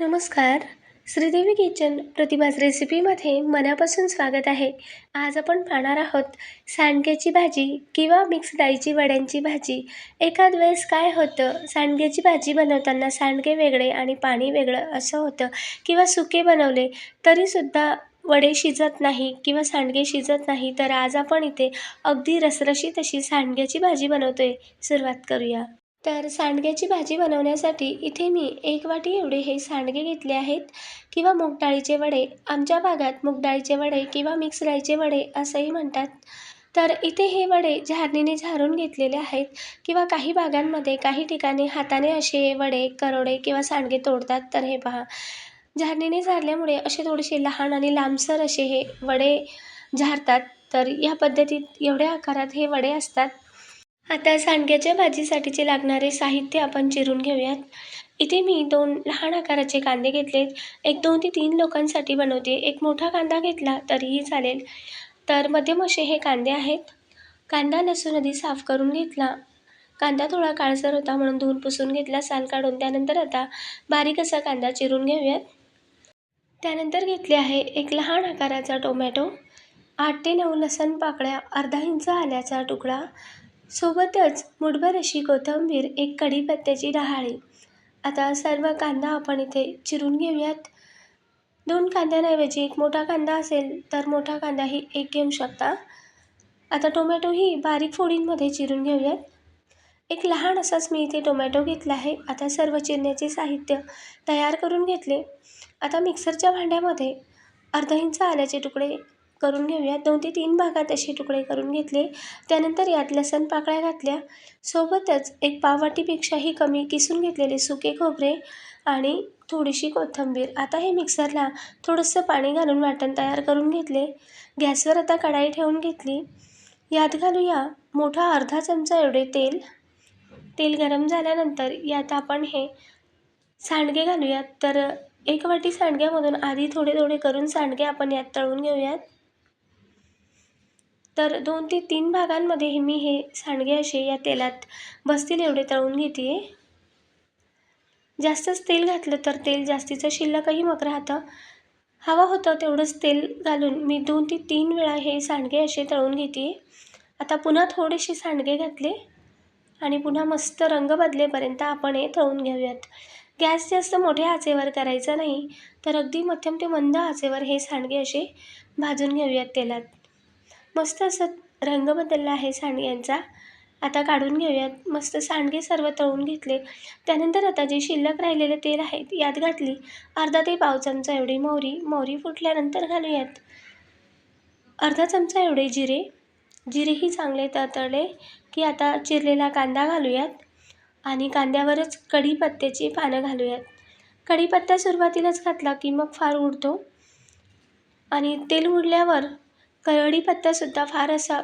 नमस्कार. श्रीदेवी किचन प्रतिभाज रेसिपीमध्ये मनापासून स्वागत आहे. आज आपण पाहणार आहोत सांडग्याची भाजी किंवा मिक्स डाळीची वड्यांची भाजी. एखाद वेळेस काय होतं? सांडग्याची भाजी बनवताना सांडगे वेगळे आणि पाणी वेगळं असं होतं किंवा सुके बनवले तरीसुद्धा वडे शिजत नाही किंवा सांडगे शिजत नाही तर आज आपण इथे अगदी रसरशीत अशी सांडग्याची भाजी बनवतो आहे सुरुवात करूया. तर सांडग्याची भाजी बनवण्यासाठी इथे मी एक वाटी एवढे हे सांडगे घेतले आहेत किंवा मूगडाळीचे वडे. आमच्या भागात मूगडाळीचे वडे किंवा मिक्स राईचे वडे असंही म्हणतात. तर इथे हे वडे झारणीने झारून घेतलेले आहेत किंवा काही भागांमध्ये काही ठिकाणी हाताने असे वडे करोडे किंवा सांडगे तोडतात. तर हे पहा. झारणीने झारल्यामुळे असे थोडेसे लहान आणि लांबसर असे हे वडे झारतात. तर या पद्धतीत एवढ्या आकारात हे वडे असतात. आता सांडग्याच्या भाजीसाठीचे लागणारे साहित्य आपण चिरून घेऊयात. इथे मी दोन लहान आकाराचे कांदे घेतलेत. एक दोन ते तीन लोकांसाठी बनवते. एक मोठा कांदा घेतला तरीही चालेल. तर मध्यम असे हे कांदे आहेत. कांदा लसूण आधी साफ करून घेतला. कांदा थोडा काळसर होता म्हणून धुवून पुसून घेतला. साल काढून त्यानंतर आता बारीक असा कांदा चिरून घेऊयात. त्यानंतर घेतले आहे एक लहान आकाराचा टोमॅटो. आठ ते नऊ लसण पाकळ्या. अर्धा इंच आल्याचा तुकडा. सोबतच मुठभर अशी कोथिंबीर एक कढीपत्त्याची डहाळी. आता सर्व कांदा आपण इथे चिरून घेऊयात. दोन कांद्यांऐवजी एक मोठा कांदा असेल तर मोठा कांदाही एक घेऊ शकता. आता टोमॅटोही बारीक फोडींमध्ये चिरून घेऊयात. एक लहान असाच मी इथे टोमॅटो घेतला आहे. आता सर्व चिरण्याचे साहित्य तयार करून घेतले. आता मिक्सरच्या भांड्यामध्ये अर्धा इंच आल्याचे तुकडे करून घेऊया. दोन ते तीन भागात असे तुकडे करून घेतले. त्यानंतर यात लसण पाकळ्या घातल्या. सोबतच एक पाववाटीपेक्षाही कमी किसून घेतलेले सुके खोबरे आणि थोडीशी कोथिंबीर. आता हे मिक्सरला थोडंसं पाणी घालून वाटण तयार करून घेतले. गॅसवर आता कढाई ठेवून घेतली. यात घालूया मोठा अर्धा चमचा एवढे तेल. तेल गरम झाल्यानंतर यात आपण हे सांडगे घालूयात. तर एक वाटी सांडग्यामधून आधी थोडे थोडे करून सांडगे आपण यात तळून घेऊयात. तर दोन ते तीन भागांमध्ये हे मी हे सांडगे असे या तेलात बसतील एवढे तळून घेते आहे जास्तच तेल घातलं तर तेल जास्तीचं शिल्लकही मग राहतं. हवं होतं तेवढंच तेल घालून मी दोन ते तीन वेळा हे सांडगे असे तळून घेते आता पुन्हा थोडेसे सांडगे घातले आणि पुन्हा मस्त रंग बदलेपर्यंत आपण हे तळून घेऊयात. गॅस जास्त मोठ्या आचेवर करायचा नाही तर अगदी मध्यम ते मंद आचेवर हे सांडगे असे भाजून घेऊयात तेलात. मस्त असं रंग बदलला आहे सांडग्यांचा आता काढून घेऊयात. मस्त सांडगे सर्व तळून घेतले. त्यानंतर आता जे शिल्लक राहिलेले तेल आहेत यात घातली. अर्धा ते पाव चमचा एवढी मोहरी. मोहरी फुटल्यानंतर घालूयात. अर्धा चमचा एवढे जिरे. जिरेही चांगले तळतळले की आता चिरलेला कांदा घालूयात आणि कांद्यावरच कढीपत्त्याची पानं घालूयात. कढीपत्ता सुरुवातीलाच घातला की मग फार उडतो. आणि तेल उडल्यावर कढीपत्तासुद्धा फार असा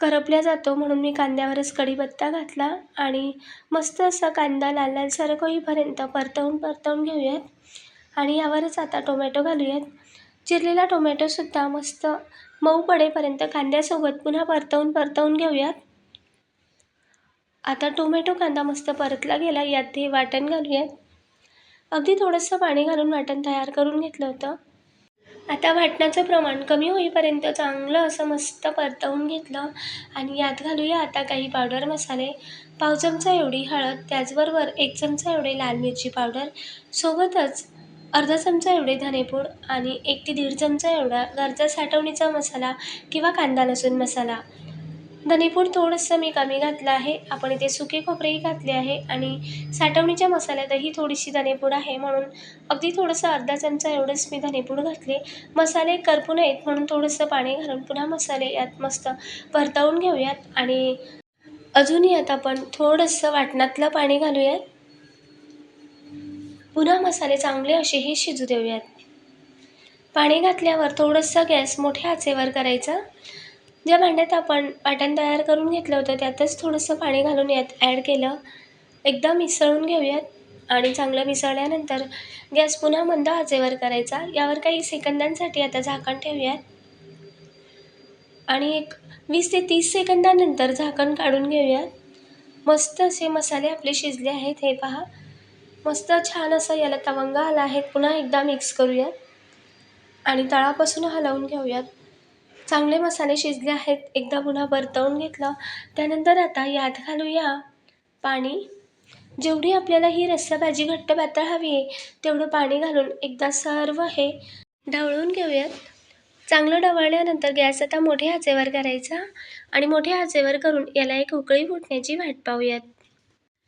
करपल्या जातो म्हणून मी कांद्यावरच कढीपत्ता घातला आणि मस्त असा कांदा लाल लालसर होईपर्यंत परतवून परतवून घेऊयात. आणि यावरच आता टोमॅटो घालूयात. चिरलेला टोमॅटोसुद्धा मस्त मऊ पडेपर्यंत कांद्यासोबत पुन्हा परतवून परतवून घेऊयात. आता टोमॅटो कांदा मस्त परतला गेला यात हे वाटण घालूयात. अगदी थोडंसं पाणी घालून वाटण तयार करून घेतलं होतं. आता वाटणाचं प्रमाण कमी होईपर्यंत चांगलं असं मस्त परतवून घेतलं आणि यात घालूया आता काही पावडर मसाले. पाव चमचा एवढी हळद त्याचबरोबर एक चमचा एवढे लाल मिरची पावडर सोबतच अर्धा चमचा एवढे धनेपूड आणि एक ते दीड चमचा एवढा घरचा साठवणीचा मसाला किंवा कांदा लसूण मसाला. धनेपूड थोडंसं मी कमी घातलं आहे. आपण इथे सुके खोबरेही घातले आहे आणि साठवणीच्या मसाल्यातही थोडीशी धनेपूड आहे म्हणून अगदी थोडंसं अर्धा चमचा एवढंच मी धनेपूड घातले. मसाले करपू नयेत म्हणून थोडंसं पाणी घालून पुन्हा मसाले यात मस्त परतवून घेऊयात आणि अजूनही यात आपण थोडंसं वाटणातलं पाणी घालूयात. पुन्हा मसाले चांगले असेही शिजू देऊयात. पाणी घातल्यावर थोडंसं गॅस मोठ्या आचेवर करायचा. ज्या भांड्यात आपण वाटण तयार करून घेतलं होतं. त्यातच थोडंसं पाणी घालून यात ॲड केलं. एकदा मिसळून घेऊयात. आणि चांगलं मिसळल्यानंतर गॅस पुन्हा मंद आचेवर करायचा. यावर काही सेकंदांसाठी आता झाकण ठेवूयात. आणि एक वीस ते तीस सेकंदानंतर झाकण काढून घेऊयात. मस्त असे मसाले आपले शिजले आहेत. हे पहा. मस्त छान असं याला तवंग आला आहे. पुन्हा एकदा मिक्स करूयात. आणि तळापासून हलवून घेऊयात. चांगले मसाले शिजले आहेत. एकदा पुन्हा परतवून घेतलं. त्यानंतर आता यात घालूया पाणी. जेवढी आपल्याला ही रस्सा भाजी घट्ट पातळ हवी आहे तेवढं पाणी घालून एकदा सर्व हे ढवळून घेऊयात. चांगलं ढवळल्यानंतर गॅस आता मोठ्या आचेवर करायचा आणि मोठ्या आचेवर करून याला एक उकळी फुटण्याची वाट पाहूयात.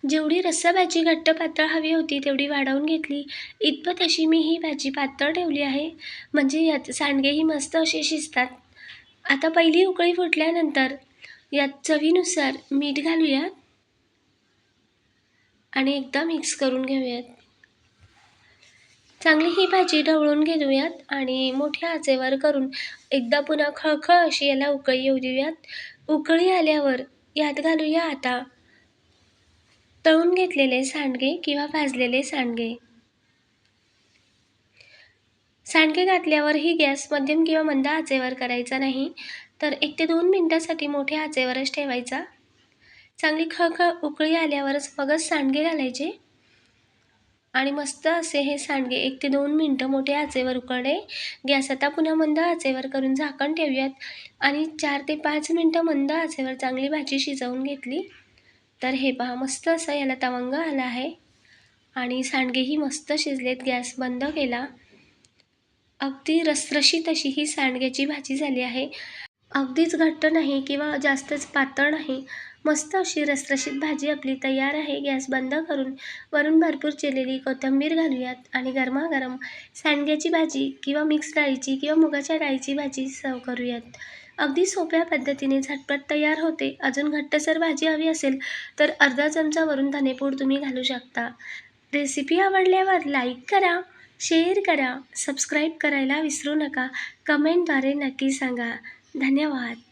जेवढी रस्सा भाजी घट्ट पातळ हवी होती तेवढी वाढवून घेतली. इतपत अशी मी ही भाजी पातळ ठेवली आहे. म्हणजे यात सांडगेही मस्त असे शिजतात. आता पहिली उकळी फुटल्यानंतर यात चवीनुसार मीठ घालूयात आणि एकदा मिक्स करून घेऊयात. चांगली ही भाजी ढवळून घेऊयात आणि मोठ्या आचेवर करून एकदा पुन्हा खळखळ अशी याला उकळी येऊ देऊयात. उकळी आल्यावर यात घालूया आता तळून घेतलेले सांडगे किंवा भाजलेले सांडगे. सांडगे घातल्यावरही गॅस मध्यम किंवा मंद आचेवर करायचा नाही तर एक ते दोन मिनटासाठी मोठ्या आचेवरच ठेवायचा. चांगली खळखळ उकळी आल्यावरच मगच सांडगे घालायचे. आणि मस्त असे हे सांडगे एक ते दोन मिनटं मोठे आचेवर उकळणे गॅस आता पुन्हा मंद आचेवर करून झाकण ठेवूयात. आणि चार ते पाच मिनटं मंद आचेवर चांगली भाजी शिजवून घेतली. तर हे पहा मस्त असं याला तवंग आला आहे. आणि सांडगेही मस्त शिजलेत गॅस बंद केला. अगदी रसरशीत अशी ही सांडग्याची भाजी झाली आहे. अगदीच घट्ट नाही किंवा जास्तच पातळ नाही. मस्त अशी रसरशीत भाजी आपली तयार आहे. गॅस बंद करून वरून भरपूर चिरलेली कोथिंबीर घालूयात आणि गरमागरम सांडग्याची भाजी किंवा मिक्स डाळीची किंवा मुगाच्या डाळीची भाजी सर्व करूयात. अगदी सोप्या पद्धतीने झटपट तयार होते. अजून घट्टसर भाजी हवी असेल तर अर्धा चमचा वरून धनेपूड तुम्ही घालू शकता. रेसिपी आवडल्यावर लाईक करा. शेअर करा सबस्क्राईब करायला विसरू नका. कमेंटद्वारे नक्की सांगा. धन्यवाद.